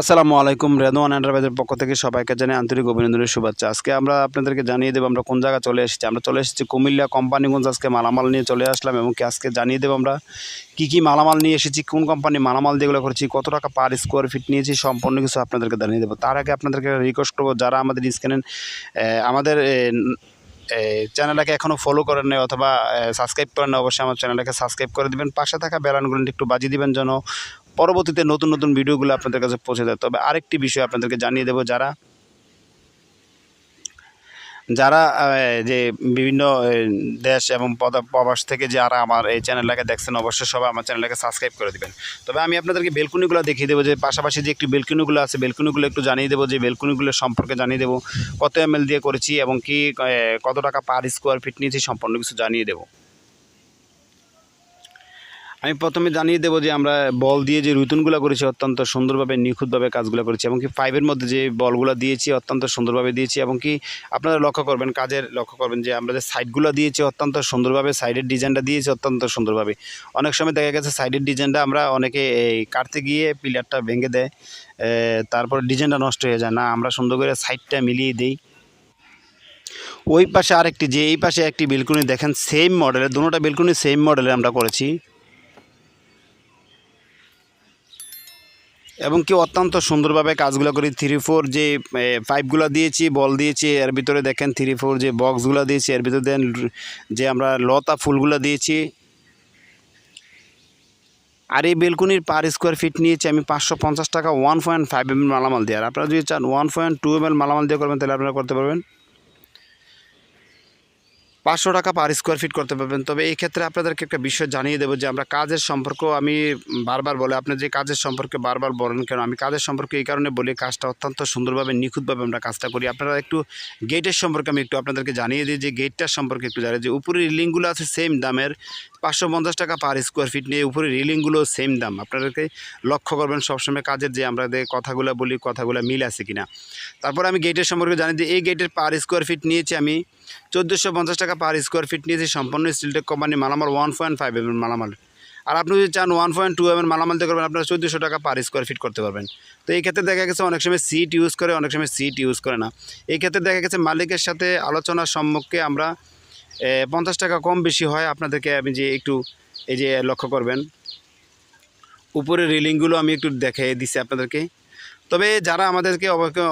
আসসালামু আলাইকুম, রেদওয়ান এন্টারপ্রাইজের পক্ষ থেকে সবাইকে জানাই আন্তরিক অভিনন্দনের শুভেচ্ছা। আজকে আমরা আপনাদেরকে জানিয়ে দেবো আমরা কোন জায়গায় চলে এসেছি। আমরা চলে এসেছি কুমিল্লা কোম্পানিগঞ্জ। আজকে মালামাল নিয়ে চলে আসলাম এবং আজকে জানিয়ে দেবো আমরা কী কী মালামাল নিয়ে এসেছি, কোন কোম্পানি মালামাল যেগুলো করেছি, কত টাকা পার স্কোয়ার ফিট নিয়েছি, সম্পূর্ণ কিছু আপনাদেরকে জানিয়ে দেবো। তার আগে আপনাদেরকে রিকোয়েস্ট করব, যারা আমাদের স্ক্যানে আমাদের চ্যানেলটাকে এখনও ফলো করেন নাই অথবা সাবস্ক্রাইব করেন অবশ্যই আমার চ্যানেলটাকে সাবস্ক্রাইব করে দিবেন। পাশে থাকা বেলানগুলো একটু বাজিয়ে দিবেন যেন পরবর্তীতে নতুন নতুন ভিডিওগুলো আপনাদের কাছে পৌঁছে দেয়। তবে আরেকটি বিষয় আপনাদেরকে জানিয়ে দেবো, যারা যারা যে বিভিন্ন দেশ এবং প্রবাস থেকে যারা আমার এই চ্যানেলটাকে দেখছেন, অবশ্যই সবাই আমার চ্যানেলটাকে সাবস্ক্রাইব করে দিবেন। তবে আমি আপনাদেরকে বেলকুনিগুলো দেখিয়ে দেবো, যে পাশাপাশি যে একটি বেলকুনিগুলো আছে, বেলকুনিগুলো একটু জানিয়ে দেবো, যে বেলকুনিগুলো সম্পর্কে জানিয়ে দেবো, কত এম দিয়ে করেছি এবং কি কত টাকা পার স্কোয়ার ফিট নিয়েছি সম্পূর্ণ কিছু জানিয়ে দেবো। আমি প্রথমে জানিয়ে দেবো যে আমরা বল দিয়ে যে রুতুনগুলো করেছি, অত্যন্ত সুন্দরভাবে, নিখুঁতভাবে কাজগুলো করেছি এবং কি পাইপের মধ্যে যে বলগুলো দিয়েছি, অত্যন্ত সুন্দরভাবে দিয়েছি এবং কি আপনারা লক্ষ্য করবেন, কাজের লক্ষ্য করবেন যে আমরা যে সাইডগুলো দিয়েছি, অত্যন্ত সুন্দরভাবে সাইডের ডিজাইনটা দিয়েছি অত্যন্ত সুন্দরভাবে। অনেক সময় দেখা গেছে সাইডের ডিজাইনটা আমরা অনেকে, এই কাটতে গিয়ে পিলারটা ভেঙে দেয় তারপর ডিজাইনটা নষ্ট হয়ে যায়। না, আমরা সুন্দর করে সাইডটা মিলিয়ে দিই। ওই পাশে আরেকটি, যে এই পাশে একটি বেলকুনি, দেখেন সেম মডেলের দুটোটা বেলকুনি সেম মডেলের আমরা করেছি। এবং কি অত্যন্ত সুন্দরভাবে কাজগুলো করি থ্রি ফোর যে পাইপগুলো দিয়েছি, বল দিয়েছি, এর ভিতরে দেখেন থ্রি ফোর যে বক্সগুলো দিয়েছি, এর ভিতরে দেন যে আমরা লতা ফুলগুলো দিয়েছি। আর এই বেলকুনির পার স্কোয়ার ফিট নিয়েছি আমি পাঁচশো পঞ্চাশ টাকা ওয়ান পয়েন্ট ফাইভ এম মালামাল দিয়ে। আর আপনারা যদি চান ওয়ান পয়েন্ট টু এম মালামাল দিয়ে করবেন, তাহলে আপনারা করতে পারবেন। পাঁচশো টাকা পার স্কোয়ার ফিট করতে পারবেন। তবে এই ক্ষেত্রে আপনাদেরকে একটা বিষয় জানিয়ে দেবো যে, আমরা কাজের সম্পর্ক আমি বারবার বলে, আপনি যে কাজের সম্পর্কে বারবার বলেন কেন, আমি কাজের সম্পর্কে এই কারণে বলি, কাজটা অত্যন্ত সুন্দরভাবে, নিখুঁতভাবে আমরা কাজটা করি। আপনারা একটু গেটের সম্পর্কে আমি একটু আপনাদেরকে জানিয়ে দিই যে গেটটার সম্পর্কে একটু জানি যে উপরের রিলিংগুলো আছে সেম দামের পাঁচশো পঞ্চাশ টাকা পার স্কোয়ার ফিট নিয়ে উপরে রিলিংগুলো সেম দাম। আপনাদেরকে লক্ষ্য করবেন সবসময় কাজের যে আমরা কথাগুলো বলি, কথাগুলো মিল আছে কিনা। তারপর আমি গেটের সম্পর্কে জানি যে এই গেটের পার স্কোয়ার ফিট নিয়েছি আমি চোদ্দোশো পঞ্চাশ টাকা পার স্কোয়ার ফিট নিয়েছি সম্পূর্ণ স্টিলটেক কোম্পানি মালামাল ওয়ান পয়েন্ট ফাইভ এম মালামাল। আর আপনি যদি চান ওয়ান পয়েন্ট টু এম এর মালামাল দিয়ে করবেন আপনারা চোদ্দোশো টাকা পার স্কোয়ার ফিট করতে পারবেন। তো এই ক্ষেত্রে দেখা গেছে অনেক সময় সিট ইউজ করে, অনেক সময় সিট ইউজ করে না। এই ক্ষেত্রে দেখা গেছে মালিকের সাথে আলোচনার সম্মুখে আমরা পঞ্চাশ টাকা কম বেশি হয়, আপনাদেরকে আমি যে একটু এই যে লক্ষ্য করবেন। উপরে রিলিংগুলো আমি একটু দেখে দিচ্ছি আপনাদেরকে। তবে যারা আমাদেরকে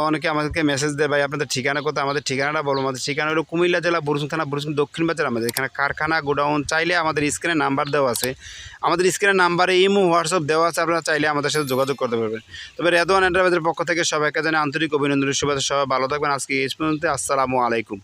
অনেকে আমাদেরকে মেসেজ দেয়, ভাই, আপনাদের ঠিকানা কোথায়? আমাদের ঠিকানাটা বলো, আমাদের ঠিকানা হলো কুমিল্লা জেলা, বরুসুন থানা, বরুসুন দক্ষিণ বাজার। আমাদের এখানে কারখানা, গোডাউন চাইলে আমাদের স্ক্রিনে নাম্বার দেওয়া আছে। আমাদের স্ক্রিনে নাম্বারে ইমো হোয়াটসঅ্যাপ দেওয়া আছে, আপনারা চাইলে আমাদের সাথে যোগাযোগ করতে পারবেন। তবে রেদওয়ান এন্টারপ্রাইজের পক্ষ থেকে সবাইকে জানে আন্তরিক অভিনন্দনের শুভেচ্ছা, সবাই ভালো থাকবেন। আজকে এই পর্যন্ত আসসালামু আলাইকুম।